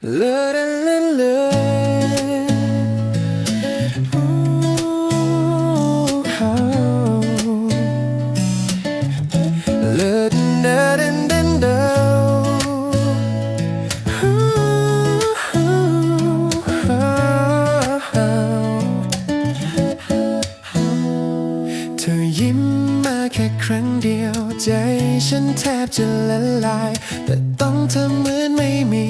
La la la la. Ooh, oh. La da da da da da. Ooh, oh, oh. เธอยิ้มมาแค่ครั้งเดียวใจฉันแทบจะละลาย แต่ต้องทำเหมือนไม่มี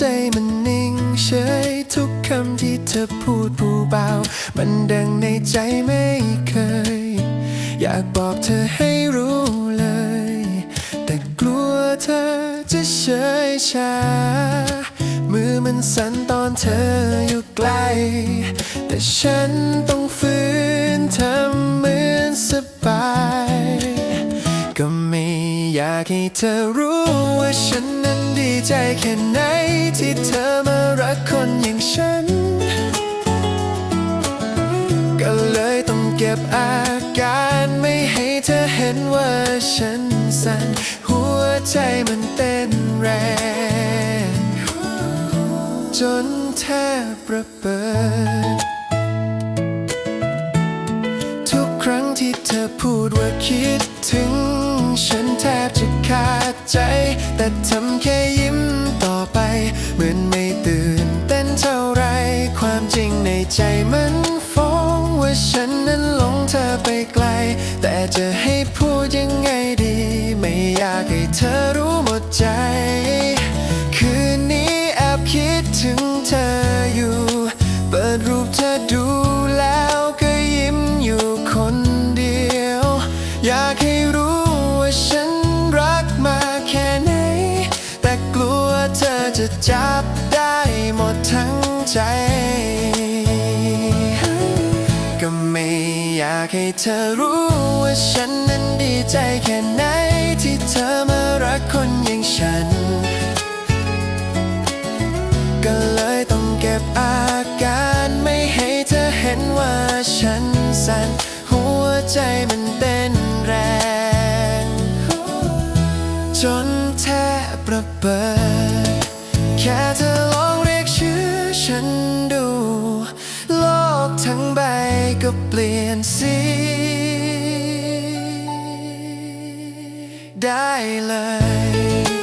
ใจมันนิ่งเฉยทุกคำที่เธอพูดผู้เบา มันดังในใจไม่เคย อยากบอกเธอให้รู้เลย แต่กลัวเธอจะเฉยชา มือมันสั่นตอนเธออยู่ใกล้ แต่ฉันต้องฝืนทำเหมือนสบาย ก็ไม่อยากให้เธอรู้ว่าฉัน ใจแค่ไหนที่เธอมารักคนอย่างฉัน ก็เลยต้องเก็บอาการไม่ให้เธอเห็นว่าฉันสั่นหัวใจมันเต้นแรง จนแทบระเบิด ครั้งที่เธอพูดว่าคิดถึง ฉันแทบจะขาดใจ แต่ทำแค่ยิ้มต่อไป เหมือนไม่ตื่นเต้นเท่าไร ความจริงในใจมันฟ้องว่าฉันนั้นหลงเธอไปไกล แต่จะให้พูดยังไงดี ไม่อยากให้เธอรู้หมดใจ คืนนี้แอบคิดถึงากให้เธอรู้ว่าฉันนั้นดีใจแค่ไหนที่เธอมารักคนอย่างฉัน ก็เลยต้องเก็บอาการไม่ให้เธอเห็นว่าฉันสั่นหัวใจมันเต้นแรง จนแทบระเบิด แค่เธอลองเรียกชื่อฉันดู ก็เปลี่ยนสีได้เลย